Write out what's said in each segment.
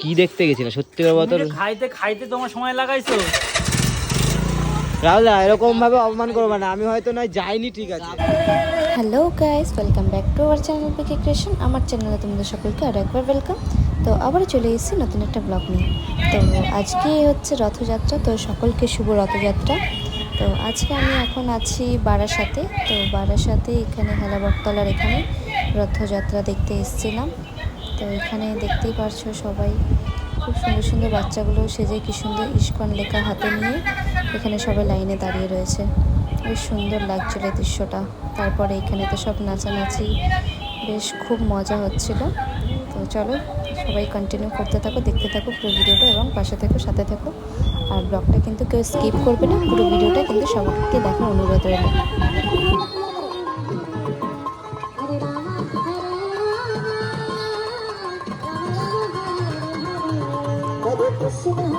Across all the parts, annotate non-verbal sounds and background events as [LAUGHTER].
কি দেখতে গেছিলে? সত্যি করে বলতো খাইতে খাইতে তোমার সময় লাগাইছো? রাহুল দা এরকম ভাবে অপমান করবে না আমি হয়তো নয় যাইনি ঠিক আছে। Hello guys welcome back to our channel PK creation আমার চ্যানেলে তোমাদের সকলকে আরও একবার ওয়েলকাম তো আবার চলে এসেছি নতুন একটা ব্লগ নিয়ে। তো আজকে হচ্ছে রথযাত্রা তো সকলকে শুভ রথযাত্রা। তো আজকে আমি এখন আছি বারাসাতে। তো বারাসাতে এখানে হেলা বটতলার এখানে রথযাত্রা দেখতে এসেছিলাম। তো এখানে দেখতেই পারছ সবাই। খুব সুন্দর সুন্দর বাচ্চাগুলো সেজে কি সুন্দর ইস্কন লেখা হাতে নিয়ে এখানে সবাই লাইনে দাঁড়িয়ে রয়েছে। বেশ সুন্দর লাগছিল দৃশ্যটা। তারপরে এখানে তো সব নাচানাচি, বেশ খুব মজা হচ্ছিল। তো চলো সবাই কন্টিনিউ করতে থাকো, দেখতে থাকো পুরো ভিডিওটা এবং পাশে থেকো, সাথে থেকো। আর ব্লগটা কিন্তু কেউ স্কিপ করবে না, পুরো ভিডিওটা কিন্তু সবাইকে দেখার অনুরোধ রইল। এখন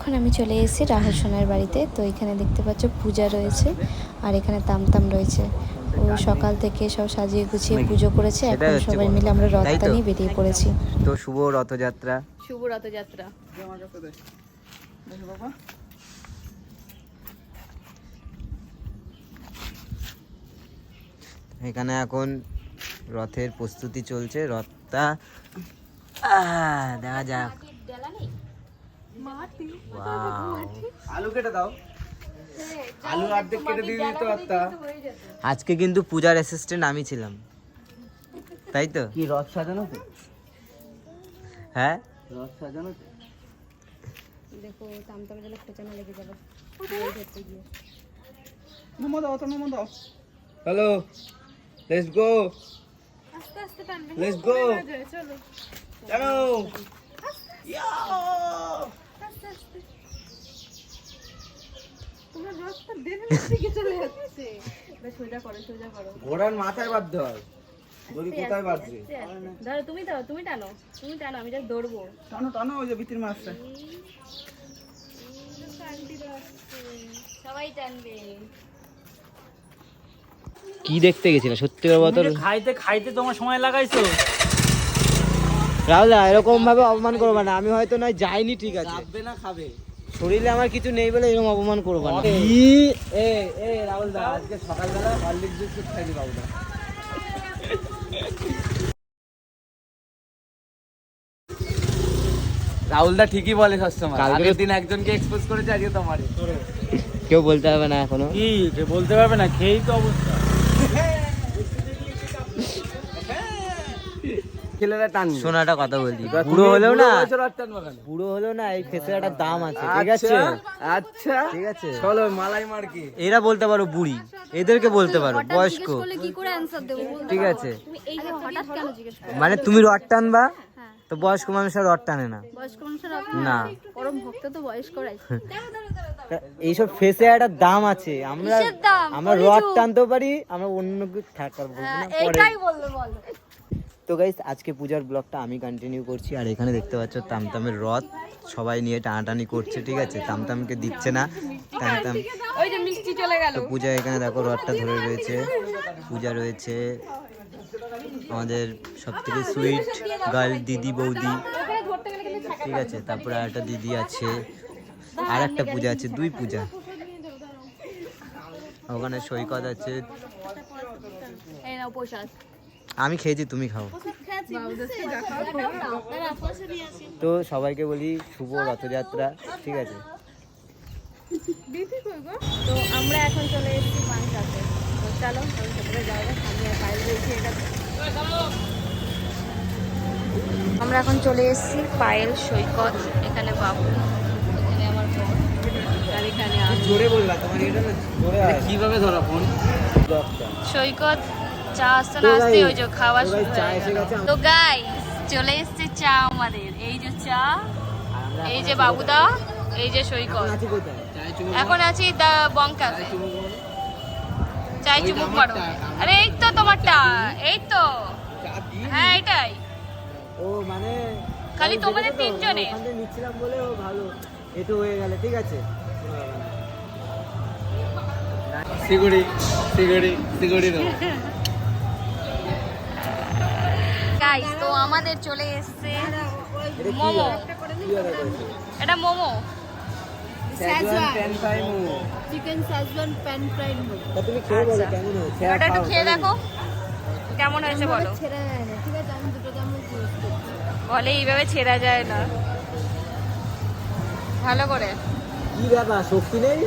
এখন আমি চলে এসেছি রাহুল সোনার বাড়িতে। তো এখানে দেখতে পাচ্ছ পূজা রয়েছে আর এখানে তামতাম রয়েছে। ও সকাল থেকে সব সাজিয়ে গুছিয়ে পুজো করেছে। এখন সবাই মিলে আমরা রথটা নিয়ে বেরিয়ে পড়েছি। তো শুভ রথযাত্রা। শুভ রথযাত্রা। এখানে এখন রথের প্রস্তুতি চলছে। রথটা দেখা যাক! আলু কেটে দাও। আলু অর্ধেক কেটে দিয়ে দিতে পারতা। আজকে কিন্তু পূজার অ্যাসিস্ট্যান্ট আমি ছিলাম। তাই তো? কি রথ সাজানো তো? হ্যাঁ? রথ সাজানো তো? দেখো তামতামে যেন খোঁচা লেগে যাবে। ধরতে গিয়ে। নমো দাও তো নমো দাও। হ্যালো লেটস গো আস্তে আস্তে টানবে। লেটস গো চলো। চলো তোমরা রথটা দেবের দিকে চলে যাচ্ছে। বেশ সোজা করো সোজা করো। ঘোড়ার মাথায় বাঁধতে হয়। দড়ি কোথায় বাঁধছে ধরো তুমি দাও তুমি টানো তুমি টানো আমি যা দৌড়বো টানো টানো ওই যে ভিতির মাছটা সবাই টানবে। কি দেখতে গেছিল? সত্যি খাইতে খাইতে তোমার সময় লাগাইছো? রাহুল দা এরকম ভাবে অপমান করবে না। আমি হয়তো নয় যাইনি ঠিক আছে। চাপবে না খাবে। শরীরে আমার কিছু নেই বলে এরকম অপমান করবে না। কি? এ এ রাহুল দা আজকে সকালবেলা হরলিক্স বিস্কুট খাইনি বাবুদা। রাহুল দা ঠিকই বলে সবসময় আগের দিন একজনকে এক্সপোজ করেছে আজকে তোমারে কেউ বলতে পারবে না এখনও? কি বলতে পারবে না? খেয়েই তো অবস্থা। ছেলেরা টান একটা কথা বলছি। বুড়ো হলেও না? বুড়ো হলেও না এই একটা দাম আছে ঠিক আছে? আচ্ছা। ঠিক আছে? চলো মালাই মার কি? এরা বলতে পারো বুড়ি এদেরকে বলতে পারো বয়স্ক। বলে কি করে অ্যানসার দেবো? বলতে ঠিক আছে। তুমি এই যে হঠাৎ কেন জিজ্ঞেস করো মানে তুমি রড টানবা? তো বয়স্ক মানুষ আর রড টানে না। বয়স্ক মানুষের না। পরম ভক্ত তো বয়স্করাই। তা এইসব ফেসে একটা দাম আছে। আমরা আমরা রড তো। টানতেও পারি আমরা অন্য কিছু থাকার বলব না তো গাইস আজকে পূজার ব্লগটা আমি কন্টিনিউ করছি। আর এখানে দেখতে পাচ্ছ তামতামের রথ। সবাই নিয়ে টানাটানি করছে, ঠিক আছে? তামতামকে দিচ্ছে না। তামতাম তো পূজা এখানে দেখো, রথটা ধরে রয়েছে। পূজা রয়েছে। আমাদের সব থেকে সুইট গার্ল দিদি বৌদি। ঠিক আছে? তারপরে আর একটা দিদি আছে। আর একটা পূজা আছে, দুই পূজা। ওখানে সৈকত আছে। আমি খেয়েছি তুমি খাও। তো সবাইকে বলি শুভ রথযাত্রা ঠিক আছে? তো আমরা এখন চলে এসেছি তো চলো আমি যাক আমি আর বাইরে রয়েছি এটা আমরা এখন চলে এসেছি পায়েল সৈকত এখানে বাবু এখানে আমার বোন আর এখানে জোরে বললা তোমার এটা না জোরে কীভাবে ধরা ফোন সৈকত চা আসতে না আসতে ওই যে খাওয়া শুরু হয়ে গেল। তো গাই চলে এসেছে চা আমাদের। এই যে চা এই যে বাবুদা এই যে সৈকত। এখন আছি দা বঙ্কাতে চাই চুমুক মারো আরে এই তো তোমারটা এই তো। হ্যাঁ এটাই। ও মানে খালি তোমাদের দেখেছ তো, তিনজনের? ওখান থেকে নিচ্ছিলাম বলে ও ভালো এটু হয়ে গেলে ঠিক আছে? সিগুড়ি সিগুড়ি সিগুড়ি দাও [LAUGHS] গাইস তো আমাদের চলে এসেছে মোমো? এটা মোমো। আচ্ছা। ওটা একটু খেয়ে দেখো। কেমন হয়েছে বলো। ছেড়ে যায় না ঠিক আছে? আমি দুটো চামচ বলে এইভাবে ছেঁড়া যায় না। ভালো করে। কি ব্যাপার শক্তি নেই?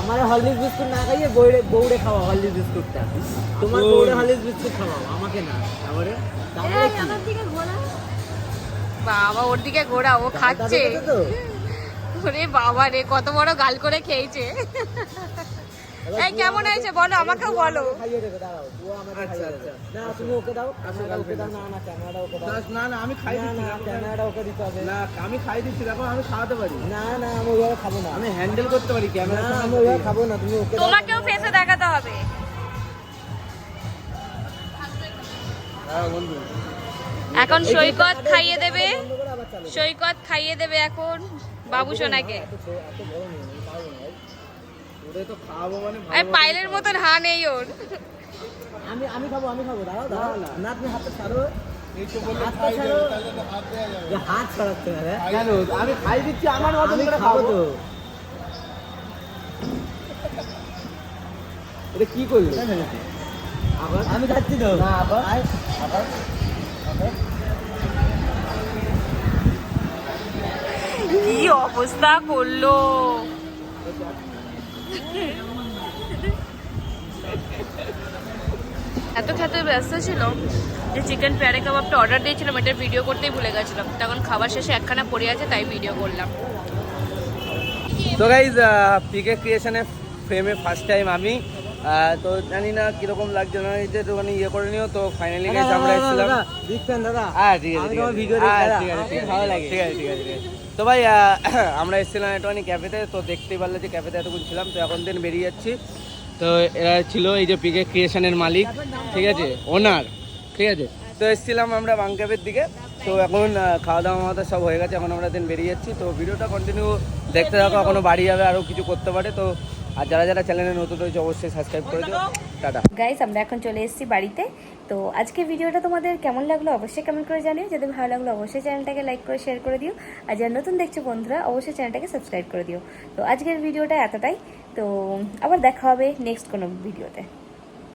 আমার হরলিক্স বিস্কুট না খাইয়ে বৌড়ে বৌড়ে খাওয়া হরলিক্স বিস্কুটটা। তোমার বৌড়ে হরলিক্স বিস্কুট খাওয়াও আমাকে না। তারপরে বাবা ওর দিকে ঘোরা ও খাচ্ছে। ওরে বাবা রে কত বড় গাল করে খেয়েছে। এই কেমন হয়েছে? বলো আমাকেও বলো। আমি খাই দিচ্ছি না ক্যামেরাটা ওকে দিতে হবে। না আমি খাই দিচ্ছি দেখো আমি খাওয়াতে পারি। না না আমি ওইভাবে খাব না। আমি হ্যান্ডেল করতে পারি ক্যামেরা আমি ওইভাবে খাব না তুমি ওকে তোমাকেও ফেসে দেখাতে হবে। হ্যাঁ এখন সৈকত খাইয়ে দেবে। সৈকত খাইয়ে দেবে এখন বাবু সোনাকে এত ছো- এত বড় নেই আমি পারব না ভাই। মানে আর পাইলের মতন হা নেই ওর। আমি আমি খাব আমি খাব দাঁড়াও দাঁড়াও। না তুমি হাতটা ছাড়ো। তো ছাড়ো। হাত কেন? আমি খাই দিচ্ছি আমার মতন করে খাব খাব। তো। এটা কি করলি? আবার? আমি খাচ্ছি তো। না আবার? আবার? কি অবস্থা করল? এত খেতে ব্যস্ত ছিল যে চিকেন পেয়ারে কাবাবটা অর্ডার দিয়েছিলাম এটা ভিডিও করতেই ভুলে গেছিলাম। তখন খাবার শেষে একখানা পড়ে আছে তাই ভিডিও করলাম। তো গাইজ পিকে ক্রিয়েশনে ফ্রেমে ফার্স্ট টাইম আমি। তো জানি না কীরকম লাগছে না এই যে একটুখানি ইয়ে করে নিও তো ফাইনালি গাইজ আমরা এসেছিলাম। বিগ ফ্যান দাদা। হ্যাঁ ঠিক আছে ঠিক আছে। ভিডিও ঠিক আছে ঠিক আছে। ভালো লাগে। ঠিক আছে ঠিক আছে ঠিক আছে। তো ভাই [CLEARS THROAT] আমরা এসেছিলাম একটুখানি ক্যাফেতে তো দেখতেই পারলে যে ক্যাফেতে এতক্ষণ ছিলাম, তো এখন দিন বেরিয়ে যাচ্ছি। তো এরা ছিল এই যে পিকে ক্রিয়েশনের মালিক, ঠিক আছে? ওনার ঠিক আছে? তো এসেছিলাম আমরা বাংক্যাফের দিকে, তো এখন খাওয়া দাওয়া মাওয়া সব হয়ে গেছে, এখন আমরা দিন বেরিয়ে যাচ্ছি। তো ভিডিওটা কন্টিনিউ দেখতে থাকো এখনও বাড়ি যাবে আরও কিছু করতে পারে, তো আর যারা যারা চ্যানেলে নতুন রয়েছে, অবশ্যই সাবস্ক্রাইব করে দিও। টাটা। গাইস আমরা এখন চলে এসেছি বাড়িতে। তো আজকে ভিডিওটা তোমাদের কেমন লাগল অবশ্যই কমেন্ট করে জানিও। যদি ভালো লাগল, অবশ্যই চ্যানেলটাকে লাইক করে শেয়ার করে দিও। আর যারা নতুন দেখছ বন্ধুরা, অবশ্যই চ্যানেলটাকে সাবস্ক্রাইব করে দিও। তো আজকের ভিডিওটা এতটাই। তো আবার দেখা হবে নেক্সট কোনো ভিডিওতে।